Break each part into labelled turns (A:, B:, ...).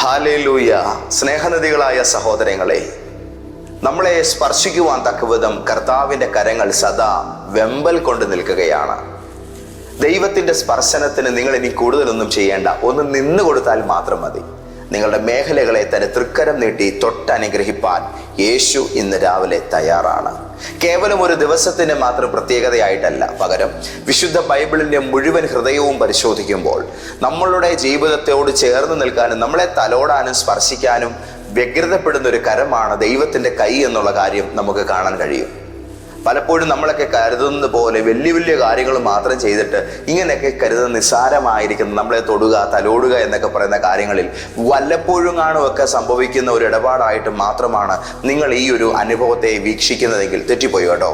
A: Hallelujah. സ്നേഹനദികളായ സഹോദരങ്ങളെ നമ്മളെ സ്പർശിക്കുവാൻ തക്കവിധം കർത്താവിന്റെ കരങ്ങൾ സദാ വെമ്പൽ കൊണ്ട് നിൽക്കുകയാണ്. ദൈവത്തിന്റെ സ്പർശനത്തിന് നിങ്ങൾ ഇനി കൂടുതലൊന്നും ചെയ്യേണ്ട. ഒന്ന് നിന്ന് കൊടുത്താൽ മാത്രം മതി. നിങ്ങളുടെ മേഖലകളെ തന്നെ തൃക്കരം നീട്ടി തൊട്ടനുഗ്രഹിപ്പാൻ യേശു ഇന്ന് രാവിലെ തയ്യാറാണ്. കേവലം ഒരു ദിവസത്തിന്റെ മാത്രം പ്രത്യേകതയായിട്ടല്ല. പകരം വിശുദ്ധ ബൈബിളിന്റെ മുഴുവൻ ഹൃദയവും പരിശോധിക്കുമ്പോൾ നമ്മളുടെ ജീവിതത്തോട് ചേർന്ന് നിൽക്കാനും നമ്മളെ തലോടാനും സ്പർശിക്കാനും വ്യഗ്രതപ്പെടുന്ന ഒരു കരമാണ് ദൈവത്തിന്റെ കൈ എന്നുള്ള കാര്യം നമുക്ക് കാണാൻ കഴിയും. പലപ്പോഴും നമ്മളൊക്കെ കരുതുന്നത് പോലെ വലിയ വലിയ കാര്യങ്ങൾ മാത്രം ചെയ്തിട്ട് ഇങ്ങനെയൊക്കെ കരുതുന്ന നിസ്സാരമായിരിക്കുന്ന നമ്മളെ തൊടുക തലോടുക എന്നൊക്കെ പറയുന്ന കാര്യങ്ങളിൽ വല്ലപ്പോഴും കാണുമൊക്കെ സംഭവിക്കുന്ന ഒരു ഇടപാടായിട്ട് മാത്രമാണ് നിങ്ങൾ ഈ ഒരു അനുഭവത്തെ വീക്ഷിക്കുന്നതെങ്കിൽ തെറ്റിപ്പോയി കേട്ടോ.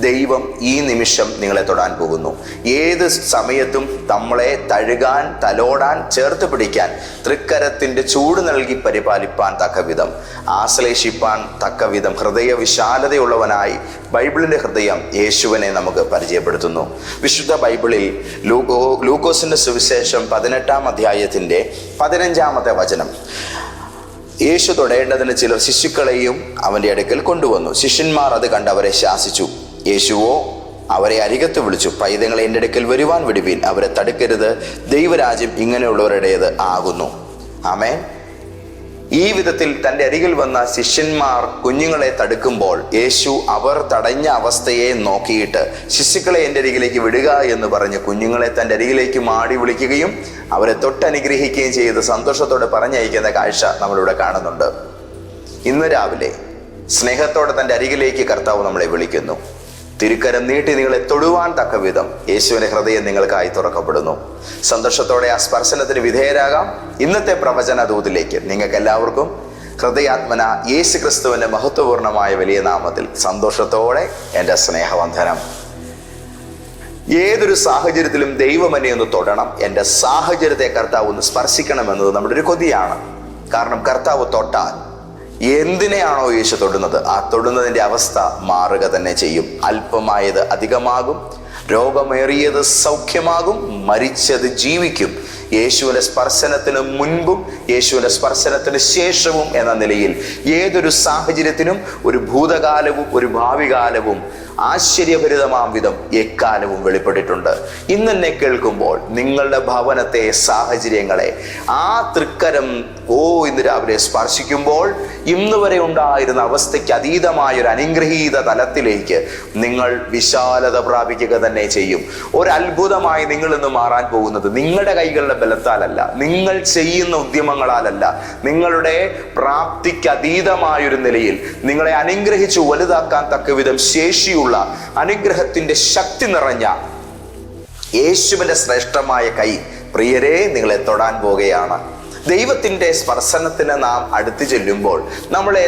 A: ദൈവം ഈ നിമിഷം നിങ്ങളെ തൊടാൻ പോകുന്നു. ഏത് സമയത്തും നമ്മളെ തഴുകാൻ തലോടാൻ ചേർത്ത് പിടിക്കാൻ തൃക്കരത്തിന്റെ ചൂട് നൽകി പരിപാലിപ്പാൻ തക്കവിധം. ആശ്ലേഷിപ്പാൻ തക്കവിധം. ഹൃദയ വിശാലതയുള്ളവനായി ബൈബിളിന്റെ ഹൃദയം യേശുവിനെ നമുക്ക് പരിചയപ്പെടുത്തുന്നു. വിശുദ്ധ ബൈബിളിൽ ലൂക്കോ ലൂക്കോസിന്റെ സുവിശേഷം പതിനെട്ടാം അധ്യായത്തിന്റെ പതിനഞ്ചാമത്തെ വചനം. യേശു തൊടേണ്ടതിന് ചിലർ ശിശുക്കളെയും അവന്റെ അടുക്കൽ കൊണ്ടുവന്നു. ശിഷ്യന്മാർ അത് കണ്ടവരെ ശാസിച്ചു. യേശുവോ അവരെ അരികത്ത് വിളിച്ചു. പൈതങ്ങളെ എന്റെ അടുക്കൽ വരുവാൻ വിടുവീൻ. അവരെ തടുക്കരുത്. ദൈവരാജ്യം ഇങ്ങനെയുള്ളവരുടേത് ആകുന്നു. ആമേ ഈ വിധത്തിൽ തന്റെ അരികിൽ വന്ന ശിഷ്യന്മാർ കുഞ്ഞുങ്ങളെ തടുക്കുമ്പോൾ യേശു അവർ തടഞ്ഞ അവസ്ഥയെ നോക്കിയിട്ട് ശിശുക്കളെ എന്റെ അരികിലേക്ക് വിടുക എന്ന് പറഞ്ഞ് കുഞ്ഞുങ്ങളെ തന്റെ അരികിലേക്ക് മാടി വിളിക്കുകയും അവരെ തൊട്ടനുഗ്രഹിക്കുകയും ചെയ്ത് സന്തോഷത്തോടെ പറഞ്ഞയക്കുന്ന കാഴ്ച നമ്മളിവിടെ കാണുന്നുണ്ട്. ഇന്ന് രാവിലെ സ്നേഹത്തോടെ തന്റെ അരികിലേക്ക് കർത്താവ് നമ്മളെ വിളിക്കുന്നു. തിരുക്കരം നീട്ടി നിങ്ങളെ തൊടുവാൻ തക്ക വിധം യേശുവിന്റെ ഹൃദയം നിങ്ങൾക്കായി തുറക്കപ്പെടുന്നു. സന്തോഷത്തോടെ ആ സ്പർശനത്തിന് വിധേയരാകാം. ഇന്നത്തെ പ്രവചന ദൂതിലേക്ക് നിങ്ങൾക്ക് എല്ലാവർക്കും ഹൃദയാത്മന യേശു ക്രിസ്തുവിന്റെ മഹത്വപൂർണമായ വലിയ നാമത്തിൽ സന്തോഷത്തോടെ എന്റെ സ്നേഹവന്ധനം ഏതൊരു സാഹചര്യത്തിലും ദൈവം എന്നെ ഒന്ന് തൊടണം. എന്റെ സാഹചര്യത്തെ കർത്താവ് ഒന്ന് സ്പർശിക്കണം എന്നത് നമ്മുടെ ഒരു കൊതിയാണ്. കാരണം കർത്താവ് തൊട്ടാൽ എന്തിനെയാണോ യേശു തൊടുന്നത്? ആ തൊടുന്നതിന്റെ അവസ്ഥ മാറുക തന്നെ ചെയ്യും. അല്പമായത് അധികമാകും രോഗമേറിയത് സൗഖ്യമാകും മരിച്ചത് ജീവിക്കും. യേശുവിന്റെ സ്പർശനത്തിന് മുൻപും യേശുവിന്റെ സ്പർശനത്തിന് ശേഷവും എന്ന നിലയിൽ ഏതൊരു സാഹചര്യത്തിനും ഒരു ഭൂതകാലവും ഒരു ഭാവി കാലവും ആശ്ചര്യഭരിതമാം വിധം എക്കാലവും വെളിപ്പെട്ടിട്ടുണ്ട്. ഇന്ന് എന്നെ കേൾക്കുമ്പോൾ നിങ്ങളുടെ ഭവനത്തെ സാഹചര്യങ്ങളെ ആ തൃക്കരം ഓ ഇന്ന് രാവിലെ സ്പർശിക്കുമ്പോൾ ഇന്ന് വരെ ഉണ്ടായിരുന്ന അവസ്ഥയ്ക്ക് അതീതമായ ഒരു അനുഗ്രഹീത തലത്തിലേക്ക് നിങ്ങൾ വിശാലത പ്രാപിക്കുക തന്നെ ചെയ്യും. ഒരു നിങ്ങൾ ഇന്ന് മാറാൻ പോകുന്നത് നിങ്ങളുടെ കൈകളുടെ ബലത്താലല്ല നിങ്ങൾ ചെയ്യുന്ന ഉദ്യമങ്ങളാലല്ല. നിങ്ങളുടെ പ്രാപ്തിക്ക് അതീതമായ ഒരു നിലയിൽ നിങ്ങളെ അനുഗ്രഹിച്ചു വലുതാക്കാൻ തക്ക വിധം ശേഷിയുള്ള അനുഗ്രഹത്തിന്റെ ശക്തി നിറഞ്ഞ യേശുവിന്റെ ശ്രേഷ്ഠമായ കൈ പ്രിയരെ നിങ്ങളെ തൊടാൻ പോകുകയാണ് ദൈവത്തിന്റെ സ്പർശനത്തിന് നാം അടുത്തു ചെല്ലുമ്പോൾ നമ്മളെ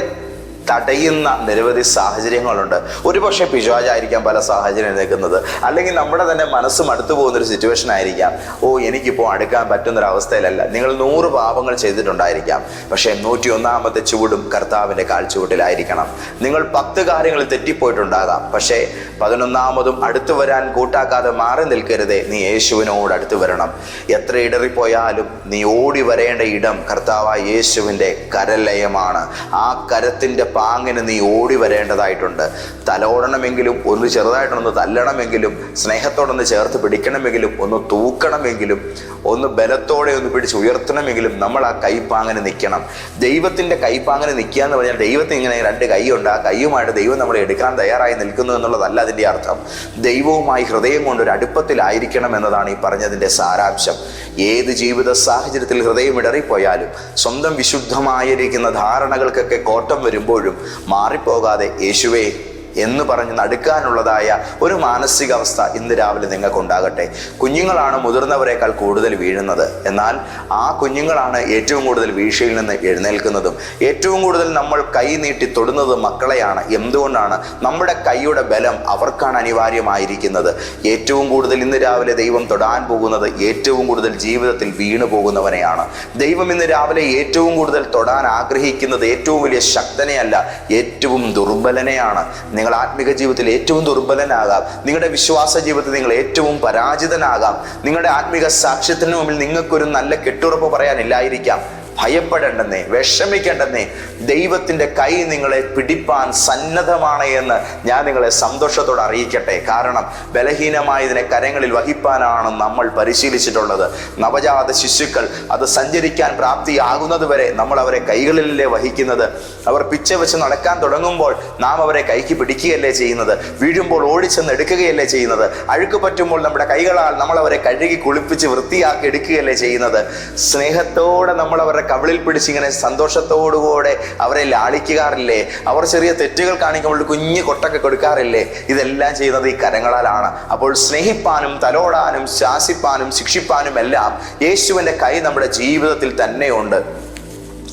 A: തടയുന്ന നിരവധി സാഹചര്യങ്ങളുണ്ട്. ഒരുപക്ഷെ പിശാചായിരിക്കാം പല സാഹചര്യം നിൽക്കുന്നത്. അല്ലെങ്കിൽ നമ്മുടെ തന്നെ മനസ്സും അടുത്തു പോകുന്നൊരു സിറ്റുവേഷൻ ആയിരിക്കാം. ഓ എനിക്കിപ്പോൾ അടുക്കാൻ പറ്റുന്നൊരവസ്ഥയിലല്ല. നിങ്ങൾ നൂറ് പാപങ്ങൾ ചെയ്തിട്ടുണ്ടായിരിക്കാം. പക്ഷേ നൂറ്റി ഒന്നാമത്തെ ചുവടും കർത്താവിന്റെ കാഴ്ചവട്ടിലായിരിക്കണം നിങ്ങൾ പത്ത് കാര്യങ്ങൾ തെറ്റിപ്പോയിട്ടുണ്ടാകാം. പക്ഷേ പതിനൊന്നാമതും അടുത്തു വരാൻ കൂട്ടാക്കാതെ മാറി നിൽക്കരുതേ. നീ യേശുവിനോട് അടുത്തു വരണം. എത്ര ഇടറിപ്പോയാലും നീ ഓടി വരേണ്ട ഇടം കർത്താവായ യേശുവിന്റെ കരലയമാണ്. ആ കരത്തിന്റെ പാങ്ങിന് നീ ഓടി വരേണ്ടതായിട്ടുണ്ട്. തലോടണമെങ്കിലും ഒന്ന് ചെറുതായിട്ടൊന്ന് തല്ലണമെങ്കിലും സ്നേഹത്തോടൊന്ന് ചേർത്ത് പിടിക്കണമെങ്കിലും ഒന്ന് തൂക്കണമെങ്കിലും ഒന്ന് ബലത്തോടെ ഒന്ന് പിടിച്ച് ഉയർത്തണമെങ്കിലും നമ്മൾ ആ കൈപ്പാങ്ങനെ നിൽക്കണം. ദൈവത്തിന്റെ കൈപ്പാങ്ങനെ നിൽക്കുക എന്ന് പറഞ്ഞാൽ ദൈവത്തിന് ഇങ്ങനെ രണ്ട് കൈയുണ്ട്. ആ കൈയുമായിട്ട് ദൈവം നമ്മളെ എടുക്കാൻ തയ്യാറായി നിൽക്കുന്നു എന്നുള്ളതല്ല അതിന്റെ അർത്ഥം. ദൈവവുമായി ഹൃദയം കൊണ്ട് ഒരു അടുപ്പത്തിലായിരിക്കണം എന്നതാണ് ഈ പറഞ്ഞതിന്റെ സാരാംശം. ഏത് ജീവിത സാഹചര്യത്തിൽ ഹൃദയം ഇടറിപ്പോയാലും സ്വന്തം വിശുദ്ധമായിരിക്കുന്ന ധാരണകൾക്കൊക്കെ കോട്ടം വരുമ്പോഴും മാറിപ്പോകാതെ യേശുവേ എന്ന് പറഞ്ഞ് നടുക്കാനുള്ളതായ ഒരു മാനസികാവസ്ഥ ഇന്ന് രാവിലെ നിങ്ങൾക്കുണ്ടാകട്ടെ. കുഞ്ഞുങ്ങളാണ് മുതിർന്നവരെക്കാൾ കൂടുതൽ വീഴുന്നത്. എന്നാൽ ആ കുഞ്ഞുങ്ങളാണ് ഏറ്റവും കൂടുതൽ വീഴ്ചയിൽ നിന്ന് എഴുന്നേൽക്കുന്നതും ഏറ്റവും കൂടുതൽ നമ്മൾ കൈ നീട്ടി തൊടുന്നത് മക്കളെയാണ്. എന്തുകൊണ്ടാണ്? നമ്മുടെ കൈയുടെ ബലം അവർക്കാണ് അനിവാര്യമായിരിക്കുന്നത്. ഏറ്റവും കൂടുതൽ ഇന്ന് രാവിലെ ദൈവം തൊടാൻ പോകുന്നത് ഏറ്റവും കൂടുതൽ ജീവിതത്തിൽ വീണു പോകുന്നവനെയാണ്. ദൈവം ഇന്ന് രാവിലെ ഏറ്റവും കൂടുതൽ തൊടാൻ ആഗ്രഹിക്കുന്നത് ഏറ്റവും വലിയ ശക്തനെയല്ല ഏറ്റവും ദുർബലനെയാണ്. നിങ്ങൾ ആത്മിക ജീവിതത്തിൽ ഏറ്റവും ദുർബലനാകാം. നിങ്ങളുടെ വിശ്വാസ ജീവിതത്തിൽ നിങ്ങൾ ഏറ്റവും പരാജിതനാകാം. നിങ്ങളുടെ ആത്മിക സാക്ഷ്യത്തിന് മുമ്പിൽ നിങ്ങൾക്കൊരു നല്ല കെട്ടുറപ്പ് പറയാനില്ലായിരിക്കാം. ഭയപ്പെടേണ്ടെന്നേ വിഷമിക്കേണ്ടെന്നേ ദൈവത്തിന്റെ കൈ നിങ്ങളെ പിടിപ്പാൻ സന്നദ്ധമാണ് എന്ന് ഞാൻ നിങ്ങളെ സന്തോഷത്തോടെ അറിയിക്കട്ടെ. കാരണം ബലഹീനമായതിനെ കരങ്ങളിൽ വഹിപ്പാനാണ് നമ്മൾ പരിശീലിച്ചിട്ടുള്ളത്. നവജാത ശിശുക്കൾ അത് സഞ്ചരിക്കാൻ പ്രാപ്തിയാകുന്നത് വരെ നമ്മൾ അവരെ കൈകളിലല്ലേ വഹിക്കുന്നത്. അവർ പിച്ച വെച്ച് നടക്കാൻ തുടങ്ങുമ്പോൾ നാം അവരെ കൈക്ക് പിടിക്കുകയല്ലേ ചെയ്യുന്നത്. വീഴുമ്പോൾ ഓടിച്ചെന്ന് എടുക്കുകയല്ലേ ചെയ്യുന്നത്. അഴുക്ക് പറ്റുമ്പോൾ നമ്മുടെ കൈകളാൽ നമ്മൾ അവരെ കഴുകി കുളിപ്പിച്ച് വൃത്തിയാക്കി എടുക്കുകയല്ലേ ചെയ്യുന്നത്. സ്നേഹത്തോടെ നമ്മൾ അവരുടെ കവിളിൽ പിടിച്ച് ഇങ്ങനെ സന്തോഷത്തോടുകൂടെ അവരെ ലാളിക്കാറില്ലേ? അവർ ചെറിയ തെറ്റുകൾ കാണിക്കുമ്പോൾ കുഞ്ഞു കൊട്ടൊക്കെ കൊടുക്കാറില്ലേ? ഇതെല്ലാം ചെയ്യുന്നത് ഈ കരങ്ങളാലാണ്. അപ്പോൾ സ്നേഹിപ്പാനും തലോടാനും ശാസിപ്പാനും ശിക്ഷിപ്പാനും എല്ലാം യേശുവിന്റെ കൈ നമ്മുടെ ജീവിതത്തിൽ തന്നെയുണ്ട്.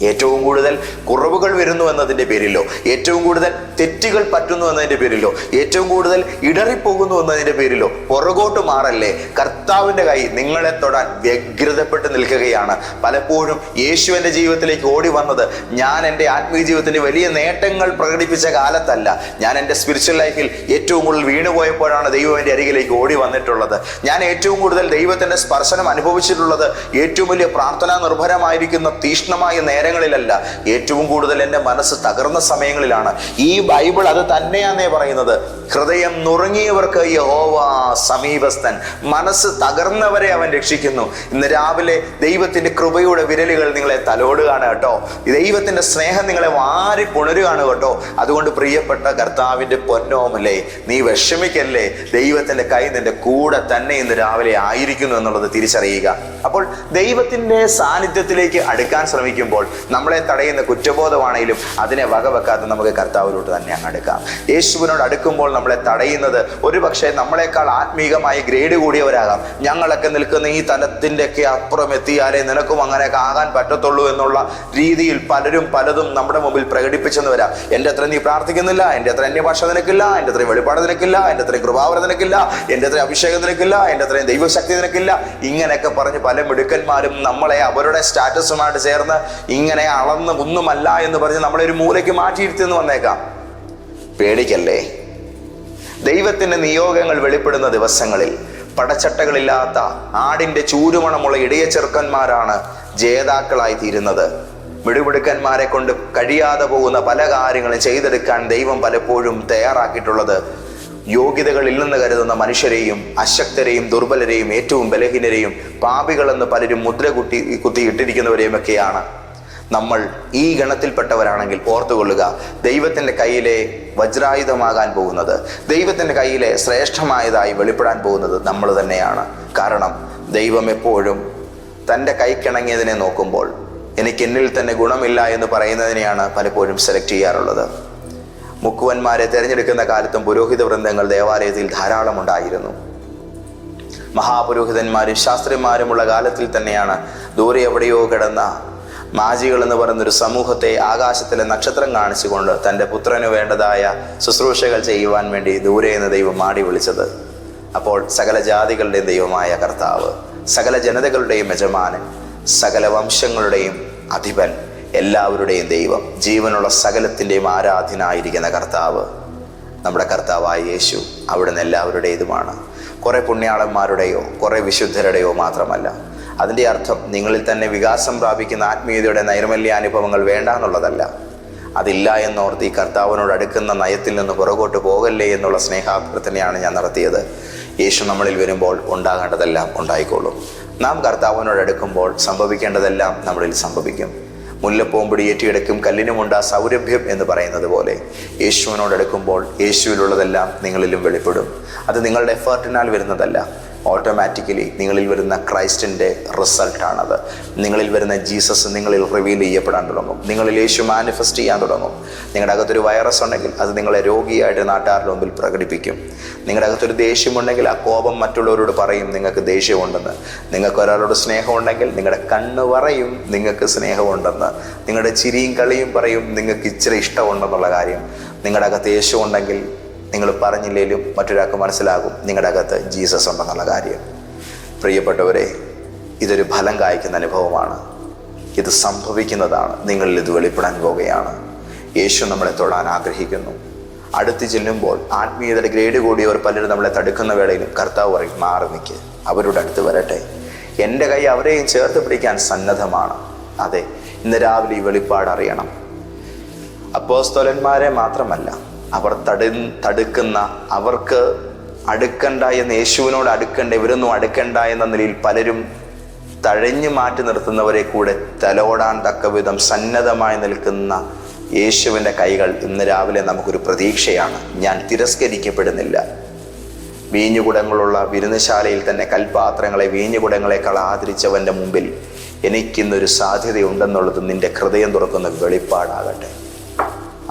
A: ഏറ്റവും കൂടുതൽ കുറവുകൾ വരുന്നു എന്നതിന്റെ പേരിലോ ഏറ്റവും കൂടുതൽ തെറ്റുകൾ പറ്റുന്നു എന്നതിന്റെ പേരിലോ ഏറ്റവും കൂടുതൽ ഇടറിപ്പോകുന്നു എന്നതിന്റെ പേരിലോ പുറകോട്ട് മാറല്ലേ? കർത്താവിന്റെ കൈ നിങ്ങളെ തൊടാൻ വ്യഗ്രതപ്പെട്ട് നിൽക്കുകയാണ്. പലപ്പോഴും യേശു യേശുവിന്റെ ജീവിതത്തിലേക്ക് ഓടി വന്നത് ഞാൻ എന്റെ ആത്മീയ ജീവിതത്തിന്റെ വലിയ നേട്ടങ്ങൾ പ്രകടിപ്പിച്ച കാലത്തല്ല. ഞാൻ എന്റെ സ്പിരിച്വൽ ലൈഫിൽ ഏറ്റവും കൂടുതൽ വീണുപോയപ്പോഴാണ് ദൈവം എന്റെ അരികിലേക്ക് ഓടി വന്നിട്ടുള്ളത്. ഞാൻ ഏറ്റവും കൂടുതൽ ദൈവത്തിന്റെ സ്പർശനം അനുഭവിച്ചിട്ടുള്ളത് ഏറ്റവും വലിയ പ്രാർത്ഥനാ നിർഭരമായിരിക്കുന്ന തീഷ്ണമായ നേരങ്ങളിലല്ല ഏറ്റവും കൂടുതൽ എന്റെ മനസ്സ് തകർന്ന സമയങ്ങളിലാണ്. ഈ ബൈബിൾ അത് തന്നെയാന്നേ പറയുന്നത്. ഹൃദയം നുറുങ്ങിയവർക്ക് യഹോവ സമീപസ്ഥൻ. മനസ്സ് തകർന്നവരെ അവൻ രക്ഷിക്കുന്നു. ഇന്ന് രാവിലെ ദൈവത്തിന്റെ കൃപയുടെ വിരലുകൾ നിങ്ങളെ തലോടുകയാണ് കേട്ടോ. ദൈവത്തിന്റെ സ്നേഹം നിങ്ങളെ വാരി പുണരുകയാണ് കേട്ടോ. അതുകൊണ്ട് പ്രിയപ്പെട്ട കർത്താവിന്റെ പൊന്നോമല്ലേ നീ വിഷമിക്കല്ലേ? ദൈവത്തിന്റെ കൈ നിന്റെ കൂടെ തന്നെ ഇന്ന് രാവിലെ ആയിരിക്കുന്നു എന്നുള്ളത് തിരിച്ചറിയുക. അപ്പോൾ ദൈവത്തിന്റെ സാന്നിധ്യത്തിലേക്ക് അടുക്കാൻ ശ്രമിക്കുമ്പോൾ നമ്മളെ തടയുന്ന കുറ്റബോധമാണെങ്കിലും അതിനെ വകവെക്കാതെ നമുക്ക് കർത്താവിലോട്ട് തന്നെ അങ്ങ് അടുക്കാം. യേശുവിനോട് അടുക്കുമ്പോൾ നമ്മളെ തടയുന്നത് ഒരു പക്ഷേ നമ്മളെക്കാൾ ആത്മീകമായി ഗ്രേഡ് കൂടിയവരാകാം. ഞങ്ങളൊക്കെ നിൽക്കുന്ന ഈ തലത്തിന്റെ ഒക്കെ അപ്പുറം എത്തിയാലേ നിനക്കും അങ്ങനെയൊക്കെ ആകാൻ പറ്റത്തുള്ളൂ എന്നുള്ള രീതിയിൽ പലരും പലതും നമ്മുടെ മുമ്പിൽ പ്രകടിപ്പിച്ചെന്ന് വരാം. എന്റെ അത്ര നീ പ്രാർത്ഥിക്കുന്നില്ല എന്റെ അത്ര അന്യഭാഷ നിനക്കില്ല എന്റെ അത്രയും വെളിപ്പാട് നിനക്കില്ല എന്റെ അത്രയും കൃപാവര നിനക്കില്ല എന്റെ അത്രയും അഭിഷേകം നിനക്കില്ല എന്റെ അത്രയും ദൈവശക്തി നിനക്കില്ല. ഇങ്ങനെയൊക്കെ പറഞ്ഞ് പല മിടുക്കന്മാരും നമ്മളെ അവരുടെ സ്റ്റാറ്റസുമായിട്ട് ചേർന്ന് ഇങ്ങനെ അളന്ന് ഒന്നുമല്ല എന്ന് പറഞ്ഞ് നമ്മളെ ഒരു മൂലയ്ക്ക് മാറ്റിയിരുത്തിയെന്ന് വന്നേക്കാം. പേടിക്കല്ലേ? ദൈവത്തിന്റെ നിയോഗങ്ങൾ വെളിപ്പെടുന്ന ദിവസങ്ങളിൽ പടച്ചട്ടകളില്ലാത്ത ആടിന്റെ ചൂരുമണമുള്ള ഇടയ ചെറുക്കന്മാരാണ് ജേതാക്കളായി തീരുന്നത്. മിടുമിടുക്കന്മാരെ കൊണ്ട് കഴിയാതെ പോകുന്ന പല കാര്യങ്ങളും ചെയ്തെടുക്കാൻ ദൈവം പലപ്പോഴും തയ്യാറാക്കിയിട്ടുള്ളത് യോഗ്യതകളില്ലെന്ന് കരുതുന്ന മനുഷ്യരെയും അശക്തരെയും ദുർബലരെയും ഏറ്റവും ബലഹീനരെയും പാപികളെന്ന് പലരും മുദ്ര കുത്തി ഇട്ടിരിക്കുന്നവരെയും ഒക്കെയാണ് നമ്മൾ ഈ ഗണത്തിൽപ്പെട്ടവരാണെങ്കിൽ ഓർത്തുകൊള്ളുക ദൈവത്തിന്റെ കയ്യിലെ വജ്രായുധമാകാൻ പോകുന്നത് ദൈവത്തിന്റെ കയ്യിലെ ശ്രേഷ്ഠമായതായി വെളിപ്പെടാൻ പോകുന്നത് നമ്മൾ തന്നെയാണ്. കാരണം ദൈവം എപ്പോഴും തന്റെ കൈക്കിണങ്ങിയതിനെ നോക്കുമ്പോൾ എനിക്ക് എന്നിൽ തന്നെ ഗുണമില്ല എന്ന് പറയുന്നതിനെയാണ് പലപ്പോഴും സെലക്ട് ചെയ്യാറുള്ളത്. മുക്കുവന്മാരെ തിരഞ്ഞെടുക്കുന്ന കാലത്തും പുരോഹിത വൃന്ദങ്ങൾ ദേവാലയത്തിൽ ധാരാളം ഉണ്ടായിരുന്നു. മഹാപുരോഹിതന്മാരും ശാസ്ത്രിമാരുമുള്ള കാലത്തിൽ തന്നെയാണ് ദൂരെ എവിടെയോ കിടന്ന മാജികൾ എന്ന് പറയുന്നൊരു സമൂഹത്തെ ആകാശത്തിലെ നക്ഷത്രം കാണിച്ചുകൊണ്ട് തന്റെ പുത്രന് വേണ്ടതായ ശുശ്രൂഷകൾ ചെയ്യുവാൻ വേണ്ടി ദൂരെ നിന്ന് ദൈവം മാടി വിളിച്ചത്. അപ്പോൾ സകല ജാതികളുടെയും ദൈവമായ കർത്താവ് സകല ജനതകളുടെയും യജമാനൻ സകല വംശങ്ങളുടെയും അധിപൻ എല്ലാവരുടെയും ദൈവം ജീവനുള്ള സകലത്തിന്റെയും ആരാധനായിരിക്കുന്ന കർത്താവ് നമ്മുടെ കർത്താവായ യേശു അവിടുന്ന് എല്ലാവരുടേതുമാണ്. കുറേ പുണ്യാളന്മാരുടെയോ കുറേ വിശുദ്ധരുടെയോ മാത്രമല്ല. അതിന്റെ അർത്ഥം നിങ്ങളിൽ തന്നെ വികാസം പ്രാപിക്കുന്ന ആത്മീയതയുടെ നൈർമല്യാനുഭവങ്ങൾ വേണ്ട എന്നുള്ളതല്ല. അതില്ല എന്നോർത്ത് ഈ കർത്താവിനോട് അടുക്കുന്ന നയത്തിൽ നിന്ന് പുറകോട്ട് പോകല്ലേ എന്നുള്ള സ്നേഹാഭ്യർത്ഥനയാണ് ഞാൻ നടത്തിയത്. യേശു നമ്മളിൽ വരുമ്പോൾ ഉണ്ടാകേണ്ടതെല്ലാം ഉണ്ടായിക്കോളും. നാം കർത്താവിനോട് അടുക്കുമ്പോൾ സംഭവിക്കേണ്ടതെല്ലാം നമ്മളിൽ സംഭവിക്കും. മുല്ലപ്പോമ്പടി ഏറ്റിയെടുക്കും കല്ലിനുമുണ്ട സൗരഭ്യം എന്ന് പറയുന്നത് പോലെ യേശുവിനോടടുക്കുമ്പോൾ യേശുവിലുള്ളതെല്ലാം നിങ്ങളിലും വെളിപ്പെടും. അത് നിങ്ങളുടെ എഫേർട്ടിനാൽ വരുന്നതല്ല. ഓട്ടോമാറ്റിക്കലി നിങ്ങളിൽ വരുന്ന ക്രൈസ്റ്റിന്റെ റിസൾട്ടാണത്. നിങ്ങളിൽ വരുന്ന ജീസസ് നിങ്ങളിൽ റിവീൽ ചെയ്യപ്പെടാൻ തുടങ്ങും. നിങ്ങളിൽ യേശു മാനിഫെസ്റ്റ് ചെയ്യാൻ തുടങ്ങും. നിങ്ങളുടെ അകത്തൊരു വൈറസ് ഉണ്ടെങ്കിൽ അത് നിങ്ങളെ രോഗിയായിട്ട് നാട്ടുകാരുടെ മുമ്പിൽ പ്രകടിപ്പിക്കും. നിങ്ങളുടെ അകത്തൊരു ദേഷ്യമുണ്ടെങ്കിൽ ആ കോപം മറ്റുള്ളവരോട് പറയും നിങ്ങൾക്ക് ദേഷ്യമുണ്ടെന്ന്. നിങ്ങൾക്ക് ഒരാളോട് സ്നേഹമുണ്ടെങ്കിൽ നിങ്ങളുടെ കണ്ണ് പറയും നിങ്ങൾക്ക് സ്നേഹമുണ്ടെന്ന്. നിങ്ങളുടെ ചിരിയും കളിയും പറയും നിങ്ങൾക്ക് ഇച്ചിരി ഇഷ്ടമുണ്ടെന്നുള്ള കാര്യം. നിങ്ങളുടെ അകത്ത് യേശു ഉണ്ടെങ്കിൽ നിങ്ങൾ പറഞ്ഞില്ലെങ്കിലും മറ്റൊരാൾക്ക് മനസ്സിലാകും നിങ്ങളുടെ അകത്ത് ജീസസ് ഉണ്ടെന്നുള്ള കാര്യം. പ്രിയപ്പെട്ടവരെ ഇതൊരു ഫലം കായ്ക്കുന്ന അനുഭവമാണ്. ഇത് സംഭവിക്കുന്നതാണ് നിങ്ങളിൽ ഇത് വെളിപ്പെടാൻ പോവുകയാണ് യേശു നമ്മളെ തൊടാൻ ആഗ്രഹിക്കുന്നു. അടുത്ത് ചെല്ലുമ്പോൾ ആത്മീയതയുടെ ഗ്രേഡ് കൂടിയവർ പലരും നമ്മളെ തടുക്കുന്ന വേളയിലും കർത്താവ് പറയും മാറി നിൽക്ക് അവരുടെ അടുത്ത് വരട്ടെ. എന്റെ കൈ അവരെയും ചേർത്ത് പിടിക്കാൻ സന്നദ്ധമാണ്. അതെ ഇന്ന് രാവിലെ ഈ വെളിപ്പാട് അറിയണം. അപ്പോസ്തോലന്മാരെ മാത്രമല്ല അവർ തടു തടുക്കുന്ന അവർക്ക് അടുക്കണ്ട എന്ന് യേശുവിനോട് അടുക്കണ്ട ഇവരൊന്നും അടുക്കണ്ട എന്ന നിലയിൽ പലരും തഴഞ്ഞു മാറ്റി നിർത്തുന്നവരെ കൂടെ തലോടാൻ തക്ക വിധം സന്നദ്ധമായി നിൽക്കുന്ന യേശുവിന്റെ കൈകൾ ഇന്ന് രാവിലെ നമുക്കൊരു പ്രതീക്ഷയാണ്. ഞാൻ തിരസ്കരിക്കപ്പെടുന്നില്ല. വീഞ്ഞുകുടങ്ങളുള്ള വിരുന്നശാലയിൽ തന്നെ കൽപാത്രങ്ങളെ വീഞ്ഞുകുടങ്ങളെക്കാൾ ആദരിച്ചവന്റെ മുമ്പിൽ എനിക്കിന്നൊരു സാധ്യതയുണ്ടെന്നുള്ളത് നിന്റെ ഹൃദയം തുറക്കുന്ന വെളിപ്പാടാകട്ടെ.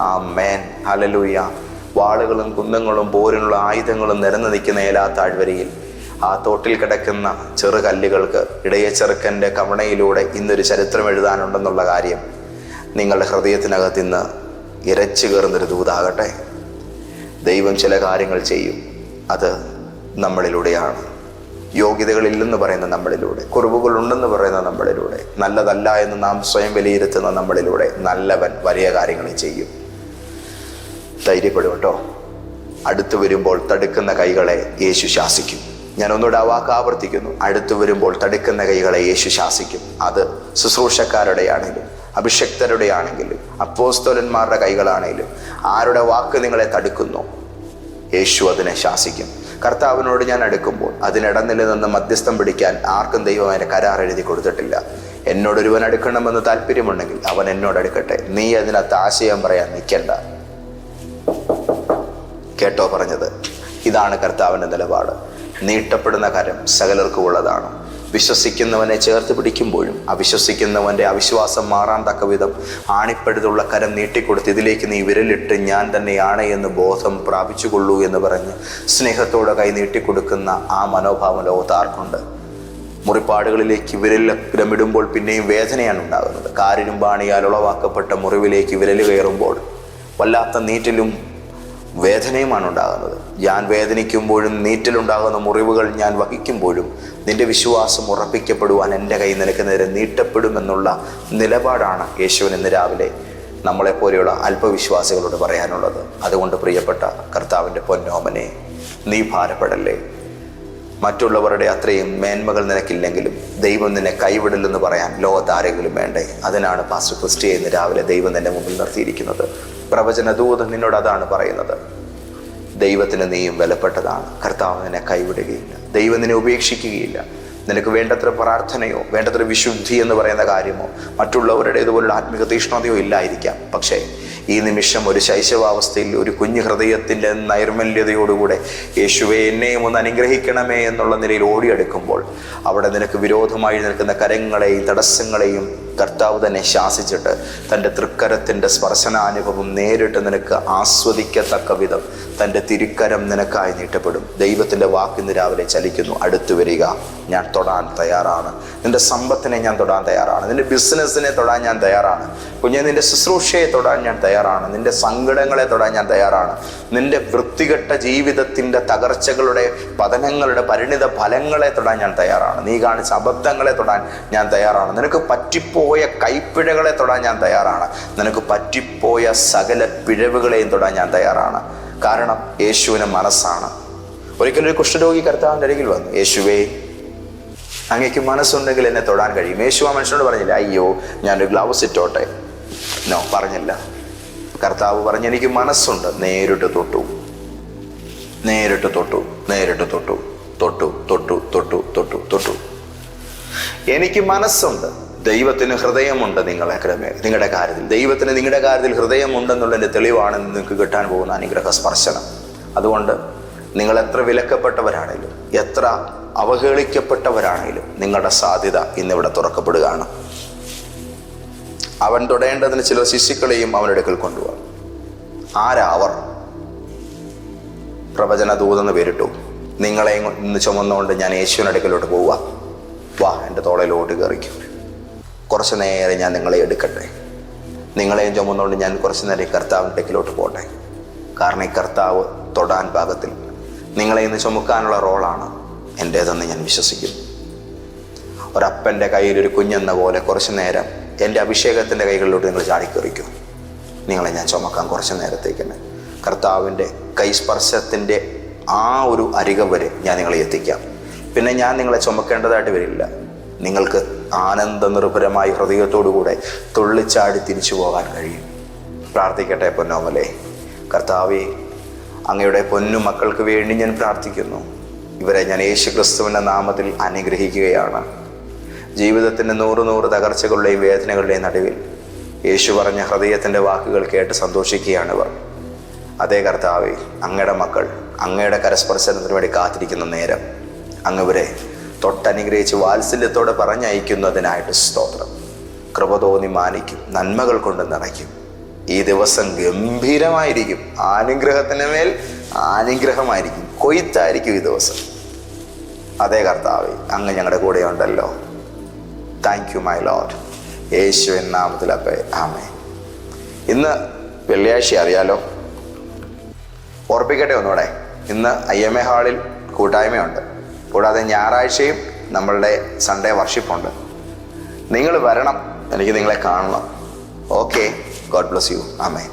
A: ആ മേൻ ഹലലൂയ വാളുകളും കുന്തങ്ങളും പോരിനുള്ള ആയുധങ്ങളും നിരന്നു നിൽക്കുന്ന ഏലാ താഴ്വരയിൽ ആ തോട്ടിൽ കിടക്കുന്ന ചെറു കല്ലുകൾക്ക് ഇടയ ചെറുക്കന്റെ കവണയിലൂടെ ഇന്നൊരു ചരിത്രം എഴുതാനുണ്ടെന്നുള്ള കാര്യം നിങ്ങളുടെ ഹൃദയത്തിനകത്ത് ഇന്ന് ഇരച്ചു കയറുന്നൊരു ദൂതാകട്ടെ. ദൈവം ചില കാര്യങ്ങൾ ചെയ്യും. അത് നമ്മളിലൂടെയാണ്. യോഗ്യതകളില്ലെന്ന് പറയുന്ന നമ്മളിലൂടെ കുറവുകൾ ഉണ്ടെന്ന് പറയുന്ന നമ്മളിലൂടെ നല്ലതല്ല എന്ന് നാം സ്വയം വിലയിരുത്തുന്ന നമ്മളിലൂടെ നല്ലവൻ വലിയ കാര്യങ്ങൾ ചെയ്യും. ധൈര്യപ്പെടും കേട്ടോ. അടുത്തു വരുമ്പോൾ തടുക്കുന്ന കൈകളെ യേശു ശാസിക്കും. ഞാൻ ഒന്നുകൂടെ ആ വാക്ക് ആവർത്തിക്കുന്നു. അടുത്തു വരുമ്പോൾ തടുക്കുന്ന കൈകളെ യേശു ശാസിക്കും. അത് ശുശ്രൂഷക്കാരുടെ ആണെങ്കിലും അഭിഷക്തരുടെ ആണെങ്കിലും അപ്പോസ്തോലന്മാരുടെ കൈകളാണെങ്കിലും ആരുടെ വാക്ക് നിങ്ങളെ തടുക്കുന്നു യേശു അതിനെ ശാസിക്കും. കർത്താവിനോട് ഞാൻ അടുക്കുമ്പോൾ അതിനിടനിൽ നിന്ന് മധ്യസ്ഥം പിടിക്കാൻ ആർക്കും ദൈവം അതിനെ കരാർ എഴുതി കൊടുത്തിട്ടില്ല. എന്നോടൊരുവൻ അടുക്കണമെന്ന് താല്പര്യമുണ്ടെങ്കിൽ അവൻ എന്നോട് അടുക്കട്ടെ. നീ അതിനകത്ത് ആശയം പറയാൻ നിൽക്കണ്ട. കേട്ടോ പറഞ്ഞത്. ഇതാണ് കർത്താവിന്റെ നിലപാട്. നീട്ടപ്പെടുന്ന കരം സകലർക്കും ഉള്ളതാണ്. വിശ്വസിക്കുന്നവനെ ചേർത്ത് പിടിക്കുമ്പോഴും അവിശ്വസിക്കുന്നവന്റെ അവിശ്വാസം മാറാൻ തക്ക വിധം ആണിപ്പഴുതുള്ള കരം നീട്ടിക്കൊടുത്ത് ഇതിലേക്ക് നീ വിരലിട്ട് ഞാൻ തന്നെയാണ് എന്ന് ബോധം പ്രാപിച്ചുകൊള്ളൂ എന്ന് പറഞ്ഞ് സ്നേഹത്തോടെ കൈ നീട്ടിക്കൊടുക്കുന്ന ആ മനോഭാവം ലോകത്ത് ആർക്കുണ്ട് മുറിപ്പാടുകളിലേക്ക് വിരലിടമിടുമ്പോൾ പിന്നെയും വേദനയാണ് ഉണ്ടാകുന്നത്. കാരിലും ബാണിയാൽ ഉളവാക്കപ്പെട്ട മുറിവിലേക്ക് വിരൽ കയറുമ്പോൾ വല്ലാത്ത നീറ്റിലും വേദനയുമാണ് ഉണ്ടാകുന്നത്. ഞാൻ വേദനിക്കുമ്പോഴും നീറ്റിലുണ്ടാകുന്ന മുറിവുകൾ ഞാൻ വഹിക്കുമ്പോഴും നിന്റെ വിശ്വാസം ഉറപ്പിക്കപ്പെടുവാൻ എന്റെ കൈ നിനക്ക് നേരെ നീട്ടപ്പെടുമെന്നുള്ള നിലപാടാണ് യേശുവിന് ഇന്ന് രാവിലെ നമ്മളെപ്പോലെയുള്ള അല്പവിശ്വാസികളോട് പറയാനുള്ളത്. അതുകൊണ്ട് പ്രിയപ്പെട്ട കർത്താവിന്റെ പൊന്നോമനെ നീ ഭാരപ്പെടല്ലേ? മറ്റുള്ളവരുടെ അത്രയും മേന്മകൾ നിനക്കില്ലെങ്കിലും ദൈവം നിന്നെ കൈവിടില്ലെന്ന് പറയാൻ ലോകത്ത് ആരെങ്കിലും വേണ്ടേ? അതിനാണ് പാസ്റ്റർ ക്രിസ്റ്റിയെ ഇന്ന് രാവിലെ ദൈവം നിന്റെ മുമ്പിൽ നിർത്തിയിരിക്കുന്നത്. പ്രവചന ദൂതൻ നിന്നോട് അതാണ് പറയുന്നത്. ദൈവത്തിന് നീയും വിലപ്പെട്ടതാണ്. കർത്താവ് നിന്നെ കൈവിടുകയില്ല. ദൈവം നിന്നെ ഉപേക്ഷിക്കുകയില്ല. നിനക്ക് വേണ്ടത്ര പ്രാർത്ഥനയോ വേണ്ടത്ര വിശുദ്ധി എന്ന് പറയുന്ന കാര്യമോ മറ്റുള്ളവരുടെ ഇതുപോലുള്ള ആത്മീക തീഷ്ണതയോ ഇല്ലായിരിക്കാം. പക്ഷേ ഈ നിമിഷം ഒരു ശൈശവാവസ്ഥയിൽ ഒരു കുഞ്ഞു ഹൃദയത്തിന്റെ നൈർമല്യതയോടുകൂടെ യേശുവെ എന്നെയും ഒന്ന് അനുഗ്രഹിക്കണമേ എന്നുള്ള നിലയിൽ ഓടിയെടുക്കുമ്പോൾ അവിടെ നിനക്ക് വിരോധമായി നിൽക്കുന്ന കരങ്ങളെയും തടസ്സങ്ങളെയും കർത്താവ് തന്നെ ശാസിച്ചിട്ട് തന്റെ തൃക്കരത്തിന്റെ സ്പർശനാനുഭവം നേരിട്ട് നിനക്ക് ആസ്വദിക്കത്തക്ക വിധം തന്റെ തിരുക്കരം നിനക്കായി നീട്ടപ്പെടും. ദൈവത്തിന്റെ വാക്ക് ഇന്ന് രാവിലെ ചലിക്കുന്നു. അടുത്തു വരിക. ഞാൻ തൊടാൻ തയ്യാറാണ്. നിന്റെ സമ്പത്തിനെ ഞാൻ തൊടാൻ തയ്യാറാണ്. നിന്റെ ബിസിനസ്സിനെ തൊടാൻ ഞാൻ തയ്യാറാണ്. കുഞ്ഞെ നിന്റെ ശുശ്രൂഷയെ തൊടാൻ ഞാൻ തയ്യാറാണ്. നിന്റെ സങ്കടങ്ങളെ തൊടാൻ ഞാൻ തയ്യാറാണ്. നിന്റെ വൃത്തികെട്ട ജീവിതത്തിന്റെ തകർച്ചകളുടെ പതനങ്ങളുടെ പരിണിത ഫലങ്ങളെ തൊടാൻ ഞാൻ തയ്യാറാണ്. നീ കാണിച്ച അബദ്ധങ്ങളെ തൊടാൻ ഞാൻ തയ്യാറാണ്. നിനക്ക് പറ്റിപ്പോയ കൈപ്പിഴകളെ തൊടാൻ ഞാൻ തയ്യാറാണ്. നിനക്ക് പറ്റിപ്പോയ സകല പിഴവുകളെയും തൊടാൻ ഞാൻ തയ്യാറാണ്. കാരണം യേശുവിന് മനസ്സാണ്. ഒരിക്കലും ഒരു കുഷ്ഠരോഗി കർത്താവിന്റെ അരികിൽ വന്നു. യേശുവേ അങ്ങേക്ക് മനസ്സുണ്ടെങ്കിൽ എന്നെ തൊടാൻ കഴിയും. യേശു ആ മനുഷ്യനോട് പറഞ്ഞില്ല അയ്യോ ഞാനൊരു ഗ്ലൗസ് ഇട്ടോട്ടെ നോ പറഞ്ഞില്ല. കർത്താവ് പറഞ്ഞു എനിക്ക് മനസ്സുണ്ട്. നേരിട്ട് തൊട്ടു. നേരിട്ട് തൊട്ടു. നേരിട്ട് തൊട്ടു. തൊട്ടു തൊട്ടു തൊട്ടു തൊട്ടു തൊട്ടു. എനിക്ക് മനസ്സുണ്ട്. ദൈവത്തിന് ഹൃദയമുണ്ട് നിങ്ങളെ നിങ്ങളുടെ കാര്യത്തിൽ. ദൈവത്തിന് നിങ്ങളുടെ കാര്യത്തിൽ ഹൃദയമുണ്ടെന്നുള്ളതിന്റെ തെളിവാണ് നിങ്ങൾക്ക് കിട്ടാൻ പോകുന്ന അനുഗ്രഹ സ്പർശനം അതുകൊണ്ട് നിങ്ങൾ എത്ര വിലക്കപ്പെട്ടവരാണേലും എത്ര അവഹേളിക്കപ്പെട്ടവരാണേലും നിങ്ങളുടെ സാധ്യത ഇന്നിവിടെ തുറക്കപ്പെടുകയാണ്. അവൻ തൊടേണ്ടതിന് ചില ശിശുക്കളെയും അവന്റെ അടുക്കൽ കൊണ്ടുപോകാം. ആരാ അവർ? പ്രവചന ദൂതെന്ന് പേരിട്ടു. നിങ്ങളെ ഇന്ന് ചുമന്നുകൊണ്ട് ഞാൻ യേശുവിനടുക്കലോട്ട് പോവുക. വാ എന്റെ തോളയിലോട്ട് കയറിക്കും. കുറച്ച് നേരം ഞാൻ നിങ്ങളെ എടുക്കട്ടെ. നിങ്ങളെയും ചുമന്നുകൊണ്ട് ഞാൻ കുറച്ച് നേരം ഈ കർത്താവിന്റെ ഇടയ്ക്കിലോട്ട് പോട്ടെ. കാരണം ഈ കർത്താവ് തൊടാൻ പാകത്തിൽ നിങ്ങളെ ഇന്ന് ചുമക്കാനുള്ള റോളാണ് എന്റേതെന്ന് ഞാൻ വിശ്വസിക്കുന്നു ഒരപ്പന്റെ കയ്യിൽ ഒരു കുഞ്ഞെന്ന പോലെ കുറച്ച് നേരം എന്റെ അഭിഷേകത്തിന്റെ കൈകളിലോട്ട് നിങ്ങൾ ചാടിക്കറിക്കും. നിങ്ങളെ ഞാൻ ചുമക്കാൻ കുറച്ച് നേരത്തേക്ക് തന്നെ കർത്താവിന്റെ കൈസ്പർശത്തിന്റെ ആ ഒരു അരികം വരെ ഞാൻ നിങ്ങളെ എത്തിക്കാം. പിന്നെ ഞാൻ നിങ്ങളെ ചുമക്കേണ്ടതായിട്ട് വരില്ല. നിങ്ങൾക്ക് ആനന്ദ നിർഭരമായി ഹൃദയത്തോടുകൂടെ തുള്ളിച്ചാടി തിരിച്ചു പോകാൻ കഴിയും. പ്രാർത്ഥിക്കട്ടെ പൊന്നോമലെ. കർത്താവെ അങ്ങയുടെ പൊന്നു മക്കൾക്ക് വേണ്ടി ഞാൻ പ്രാർത്ഥിക്കുന്നു. ഇവരെ ഞാൻ യേശു ക്രിസ്തുവിന്റെ നാമത്തിൽ അനുഗ്രഹിക്കുകയാണ്. ജീവിതത്തിന്റെ നൂറ് നൂറ് തകർച്ചകളുടെയും വേദനകളുടെയും നടുവിൽ യേശു പറഞ്ഞ ഹൃദയത്തിന്റെ വാക്കുകൾ കേട്ട് സന്തോഷിക്കുകയാണ് ഇവർ. അതേ കർത്താവെ അങ്ങയുടെ മക്കൾ അങ്ങയുടെ കരസ്പർശനത്തിന് വേണ്ടി കാത്തിരിക്കുന്ന നേരം അങ്ങ് തൊട്ടനുഗ്രഹിച്ച് വാത്സല്യത്തോടെ പറഞ്ഞയക്കുന്നതിനായിട്ട് സ്തോത്രം. കൃപ തോന്നി മാനിക്കും നന്മകൾ കൊണ്ട് നിറയ്ക്കും. ഈ ദിവസം ഗംഭീരമായിരിക്കും. അനുഗ്രഹത്തിന് മേൽ അനുഗ്രഹമായിരിക്കും കൊയ്ത്തായിരിക്കും ഈ ദിവസം. അതേ കർത്താവ് അങ്ങ് ഞങ്ങളുടെ കൂടെ ഉണ്ടല്ലോ താങ്ക് യു മൈ ലോഡ് യേശുവിൻ നാമത്തിലപ്പേ ആമേ ഇന്ന് വെള്ളിയാഴ്ച അറിയാലോ? ഓർപ്പിക്കട്ടെ ഒന്നുകൂടെ. ഇന്ന് ഐ എം എ ഹാളിൽ കൂട്ടായ്മയുണ്ട്. കൂടാതെ ഞായറാഴ്ചയും നമ്മളുടെ സൺഡേ വർഷിപ്പുണ്ട് നിങ്ങൾ വരണം. എനിക്ക് നിങ്ങളെ കാണണം. ഓക്കെ ഗോഡ് ബ്ലസ് യു ആമേ